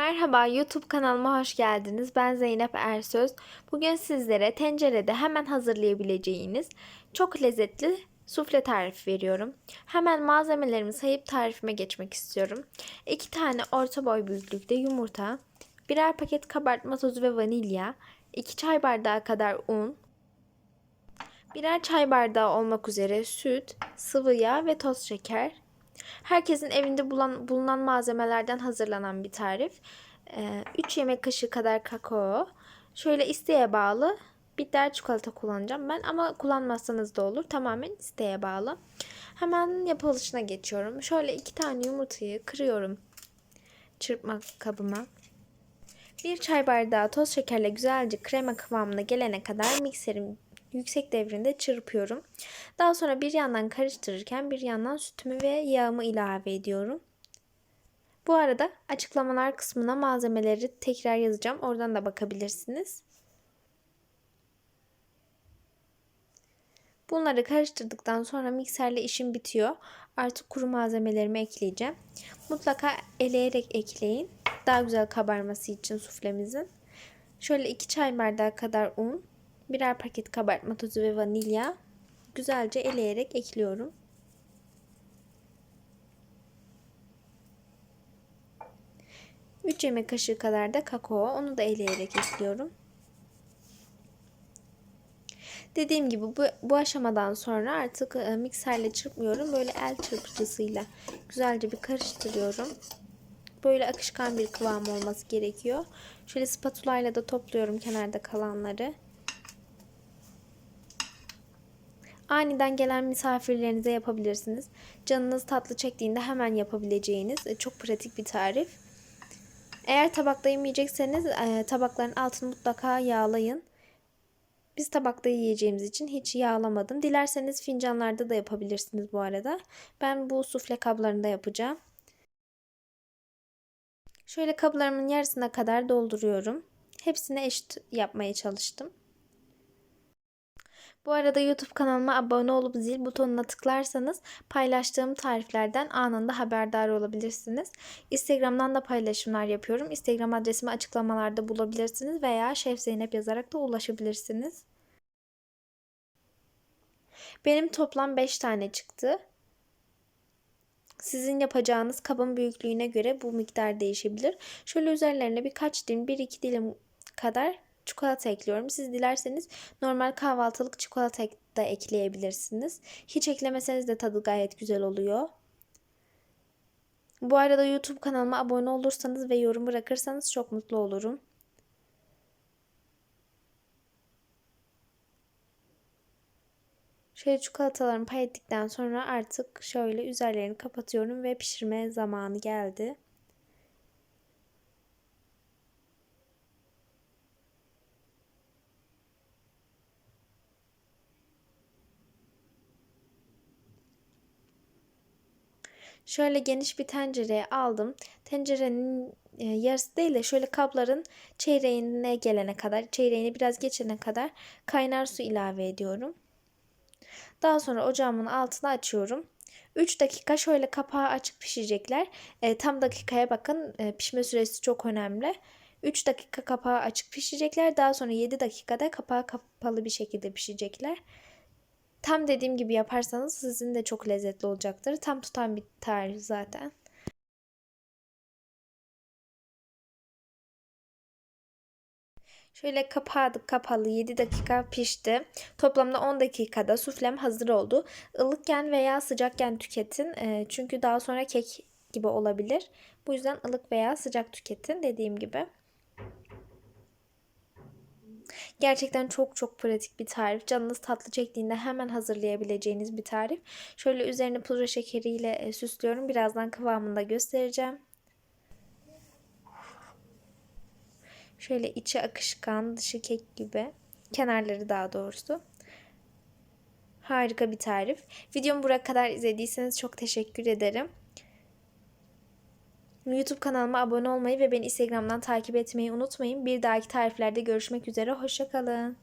Merhaba YouTube kanalıma hoş geldiniz. Ben Zeynep Ersöz. Bugün sizlere tencerede hemen hazırlayabileceğiniz çok lezzetli sufle tarifi veriyorum. Hemen malzemelerimi sayıp tarifime geçmek istiyorum. 2 tane orta boy büyüklükte yumurta, birer paket kabartma tozu ve vanilya, 2 çay bardağı kadar un, birer çay bardağı olmak üzere süt, sıvı yağ ve toz şeker, Herkesin evinde bulan, bulunan malzemelerden hazırlanan bir tarif. 3 ee, yemek kaşığı kadar kakao. Şöyle isteğe bağlı bitter çikolata kullanacağım ben ama kullanmazsanız da olur. Tamamen isteğe bağlı. Hemen yapılışına geçiyorum. Şöyle iki tane yumurtayı kırıyorum çırpma kabıma. Bir çay bardağı toz şekerle güzelce krema kıvamına gelene kadar mikserim yüksek devrinde çırpıyorum. Daha sonra bir yandan karıştırırken bir yandan sütümü ve yağımı ilave ediyorum. Bu arada açıklamalar kısmına malzemeleri tekrar yazacağım. Oradan da bakabilirsiniz. Bunları karıştırdıktan sonra mikserle işim bitiyor. Artık kuru malzemelerimi ekleyeceğim. Mutlaka eleyerek ekleyin. Daha güzel kabarması için suflemizin. Şöyle 2 çay bardağı kadar un, birer paket kabartma tozu ve vanilya güzelce eleyerek ekliyorum. Üç yemek kaşığı kadar da kakao. Onu da eleyerek ekliyorum. Dediğim gibi bu, bu aşamadan sonra artık e, mikserle çırpmıyorum. Böyle el çırpıcısıyla güzelce bir karıştırıyorum. Böyle akışkan bir kıvam olması gerekiyor. Şöyle spatula ile de topluyorum kenarda kalanları. Aniden gelen misafirlerinize yapabilirsiniz. Canınız tatlı çektiğinde hemen yapabileceğiniz e, çok pratik bir tarif. Eğer tabakta yemeyecekseniz e, tabakların altını mutlaka yağlayın. Biz tabakta yiyeceğimiz için hiç yağlamadım. Dilerseniz fincanlarda da yapabilirsiniz bu arada. Ben bu sufle kablarında yapacağım. Şöyle kablarımın yarısına kadar dolduruyorum. Hepsine eşit yapmaya çalıştım. Bu arada YouTube kanalıma abone olup zil butonuna tıklarsanız paylaştığım tariflerden anında haberdar olabilirsiniz. Instagram'dan da paylaşımlar yapıyorum. Instagram adresimi açıklamalarda bulabilirsiniz veya Şef Zeynep yazarak da ulaşabilirsiniz. Benim toplam 5 tane çıktı. Sizin yapacağınız kabın büyüklüğüne göre bu miktar değişebilir. Şöyle üzerlerine birkaç dilim, 1-2 dilim kadar çikolata ekliyorum. Siz dilerseniz normal kahvaltılık çikolata da ekleyebilirsiniz. Hiç eklemeseniz de tadı gayet güzel oluyor. Bu arada YouTube kanalıma abone olursanız ve yorum bırakırsanız çok mutlu olurum. Şöyle çikolatalarımı pay ettikten sonra artık şöyle üzerlerini kapatıyorum ve pişirme zamanı geldi. Şöyle geniş bir tencereye aldım. Tencerenin e, yarısı değil de şöyle kapların çeyreğine gelene kadar, çeyreğini biraz geçene kadar kaynar su ilave ediyorum. Daha sonra ocağımın altını açıyorum. 3 dakika şöyle kapağı açık pişecekler. E, tam dakikaya bakın. E, pişme süresi çok önemli. 3 dakika kapağı açık pişecekler. Daha sonra 7 dakikada kapağı kapalı bir şekilde pişecekler. Tam dediğim gibi yaparsanız sizin de çok lezzetli olacaktır. Tam tutan bir tarif zaten. Şöyle kapağı kapalı 7 dakika pişti. Toplamda 10 dakikada suflem hazır oldu. Ilıkken veya sıcakken tüketin. E, çünkü daha sonra kek gibi olabilir. Bu yüzden ılık veya sıcak tüketin dediğim gibi. Gerçekten çok çok pratik bir tarif. Canınız tatlı çektiğinde hemen hazırlayabileceğiniz bir tarif. Şöyle üzerine pudra şekeriyle e, süslüyorum. Birazdan kıvamını da göstereceğim. Şöyle içi akışkan, dışı kek gibi. Kenarları daha doğrusu. Harika bir tarif. Videomu buraya kadar izlediyseniz çok teşekkür ederim. YouTube kanalıma abone olmayı ve beni Instagram'dan takip etmeyi unutmayın. Bir dahaki tariflerde görüşmek üzere. Hoşçakalın.